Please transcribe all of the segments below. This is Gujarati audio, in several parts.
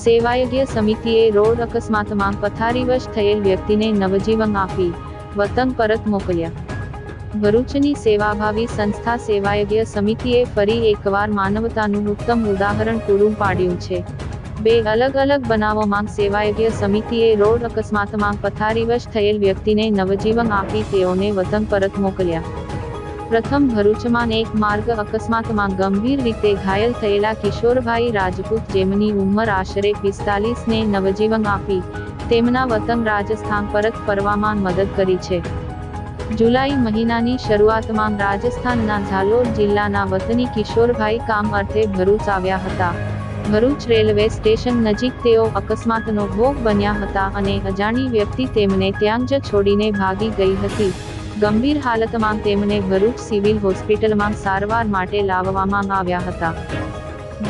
સેવાયજ્ઞ સમિતિએ રોડ અકસ્માતમાં પથારીવશ થયેલ વ્યક્તિને નવજીવન આપી, વતન પરત મોકલ્યા. ભરૂચની સેવાભાવી સંસ્થા સેવાયજ્ઞ સમિતિએ ફરી એકવાર માનવતાનું ઉત્તમ ઉદાહરણ પૂરું પાડ્યું છે. બે અલગ અલગ બનાવોમાં સેવાયજ્ઞ સમિતિએ રોડ અકસ્માતમાં પથારીવશ થયેલ વ્યક્તિને નવજીવન આપી તેઓને વતન પરત મોકલ્યા. પ્રથમ ભરૂચમાં એક માર્ગ અકસ્માતમાં ગંભીર રીતે ઘાયલ થયેલા કિશોરભાઈ રાજપૂત જેમની ઉંમર આશરે પિસ્તાલીસને નવજીવન આપી, તેમના વતન રાજસ્થાન પરત ફરવામાં મદદ કરી છે. જુલાઈ મહિનાની શરૂઆતમાં રાજસ્થાનના ઝાલોર જિલ્લાના વતની કિશોરભાઈ કામ અર્થે ભરૂચ આવ્યા હતા. ભરૂચ રેલવે સ્ટેશન નજીક તેઓ અકસ્માતનો ભોગ બન્યા હતા અને અજાણી વ્યક્તિ તેમને ત્યાં જ છોડીને ભાગી ગઈ હતી. ગંભીર હાલતમાં તેમને ભરૂચ સિવિલ હોસ્પિટલમાં સારવાર માટે લાવવામાં આવ્યા હતા.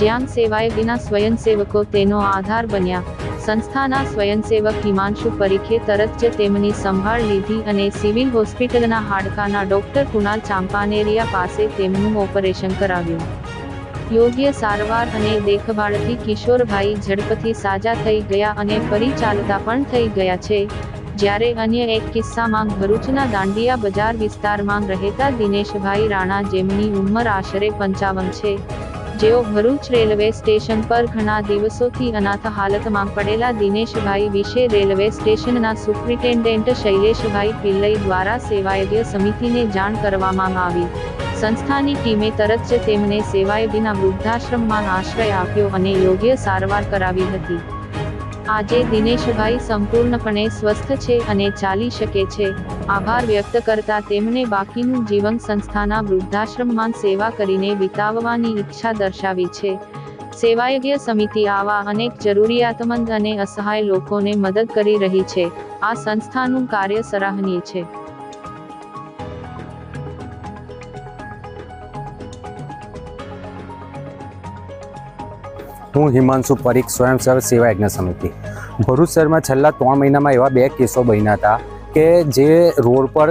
જ્યાં સેવાયગીના સ્વયંસેવકો તેનો આધાર બન્યા. સંસ્થાના સ્વયંસેવક હિમાંશુ પરીખે તરત જ તેમની સંભાળ લીધી અને સિવિલ હોસ્પિટલના હાડકાના ડોક્ટર કુણાલ ચાંપાનેરિયા પાસે તેમનું ઓપરેશન કરાવ્યું. યોગ્ય સારવાર અને દેખભાળથી કિશોરભાઈ ઝડપથી સાજા થઈ ગયા અને ફરી ચાલતા પણ થઈ ગયા છે. જ્યારે અન્ય એક કિસ્સામાં ભરૂચના દાંડિયા બજાર વિસ્તારમાં રહેતા દિનેશભાઈ રાણા જેમની ઉંમર આશરે પંચાવન છે, જેઓ ભરૂચ રેલવે સ્ટેશન પર ઘણા દિવસોથી અનાથ હાલતમાં પડેલા દિનેશભાઈ વિશે રેલવે સ્ટેશનના સુપ્રિન્ટેન્ડન્ટ શૈલેષભાઈ પિલ્લઈ દ્વારા સેવાયજ્ઞ સમિતિને જાણ કરવામાં આવી. સંસ્થાની ટીમે તરત જ તેમને સેવાયદીના વૃદ્ધાશ્રમમાં આશ્રય આપ્યો અને યોગ્ય સારવાર કરાવી હતી. આજે દિનેશભાઈ સંપૂર્ણપણે સ્વસ્થ છે અને ચાલી શકે છે. આભાર વ્યક્ત કરતા તેમણે બાકીનું જીવન સંસ્થાના વૃદ્ધાશ્રમમાં સેવા કરીને વિતાવવાની ઈચ્છા દર્શાવી છે. સેવાયજ્ઞ સમિતિ આવા અનેક જરૂરિયાતમંદ અને અસહાય લોકોને મદદ કરી રહી છે. આ સંસ્થાનું કાર્ય સરાહનીય છે. હું હિમાંશુ પરીખ સ્વયંસેવક સેવા યજ્ઞ સમિતિ. ભરૂચ શહેરમાં છેલ્લા ત્રણ મહિનામાં એવા બે કેસો બન્યા હતા કે જે રોડ પર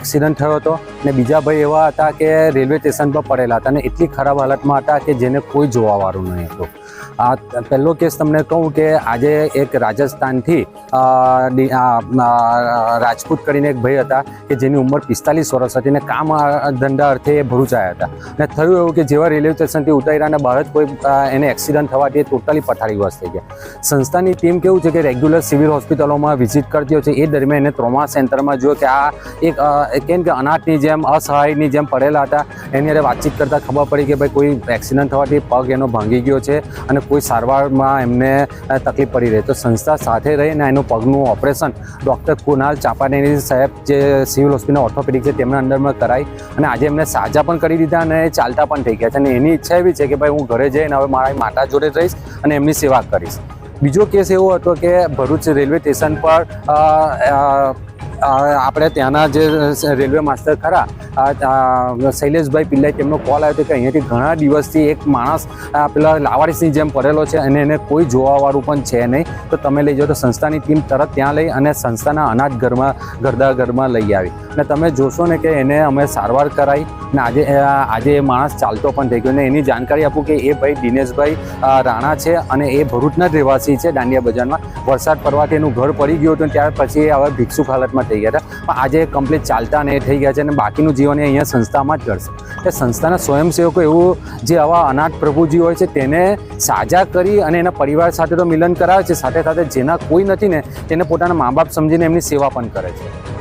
એક્સિડન્ટ થયો હતો ને બીજા ભાઈ એવા હતા કે રેલવે સ્ટેશન પર પડેલા હતા અને એટલી ખરાબ હાલતમાં હતા કે જેને કોઈ જોવાવાળું નહીં હતું. આ પહેલો કેસ તમને કહું કે આજે એક રાજસ્થાનથી રાજપૂત કરીને એક ભાઈ હતા કે જેની ઉંમર પિસ્તાલીસ વર્ષ હતી ને કામ ધંધા અર્થે એ ભરૂચ આવ્યા હતા. ને થયું એવું કે જેવા રેલવે સ્ટેશનથી ઉતાર્યા અને બહાર જ કોઈ એને એક્સિડન્ટ થવાથી ટોટલી વર્ષ થઈ ગયા. સંસ્થાની ટીમ કેવું છે કે રેગ્યુલર સિવિલ હોસ્પિટલોમાં વિઝિટ કરતી હોય છે, એ દરમિયાન એને ટ્રોમા સેન્ટરમાં જોયો કે આ એક કેમ કે અનાથની જેમ, અસહાયની જેમ પડેલા હતા, એની અરે વાતચીત કરતાં ખબર પડી કે ભાઈ કોઈ એક્સિડન્ટ થવાથી પગ એનો ભાંગી ગયો છે અને કોઈ સારવારમાં એમને તકલીફ પડી રહી. તો સંસ્થા સાથે રહીને એનું પગનું ઓપરેશન ડૉક્ટર કુનાલ ચાંપાનેરી સાહેબ જે સિવિલ હોસ્પિટલ ઓર્થોપેડિક છે તેમના અંડરમાં કરાઈ અને આજે એમને સાજા પણ કરી દીધા અને ચાલતા પણ થઈ ગયા છે. અને એની ઈચ્છા એવી છે કે ભાઈ હું ઘરે જઈને હવે મારા માતા જોડે રહીશ અને એમની સેવા કરીશ. બીજો કેસ એવો હતો કે ભરૂચ રેલવે સ્ટેશન પર આપણે ત્યાંના જે રેલવે માસ્ટર ખરા શૈલેષભાઈ પિલ્લાઈ તેમનો કોલ આવ્યો હતો કે અહીંયાથી ઘણા દિવસથી એક માણસ પેલા લાવારીસની જેમ પડેલો છે અને એને કોઈ જોવાવાળું પણ છે નહીં. તો તમે લઈ જાઓ તો સંસ્થાની ટીમ તરત ત્યાં લઈ અને સંસ્થાના અનાજ ઘરમાં ગરદા ઘરમાં લઈ આવી. અને તમે જોશો ને કે એને અમે સારવાર કરાવી ને આજે આજે એ માણસ ચાલતો પણ થઈ ગયો. ને એની જાણકારી આપું કે એ ભાઈ દિનેશભાઈ રાણા છે અને એ ભરૂચના જ રહેવાસી છે દાંડિયા બજારમાં. વરસાદ પડવાથી એનું ઘર પડી ગયું હતું ત્યાર પછી હવે ભિક્ષુક હાલતમાં થઈ ગયા હતા. પણ આજે કમ્પ્લીટ ચાલતા ને થઈ ગયા છે અને બાકીનું જીવન એ અહીંયા સંસ્થામાં જ કરશે એ સંસ્થાના સ્વયંસેવકો એવું જે આવા અનાથ પ્રભુજી હોય છે, તેને સાજા કરી અને એના પરિવાર સાથે તો મિલન કરાવે છે, સાથે સાથે જેના કોઈ નથી ને, તેને પોતાના મા બાપ સમજીને એમની સેવા પણ કરે છે.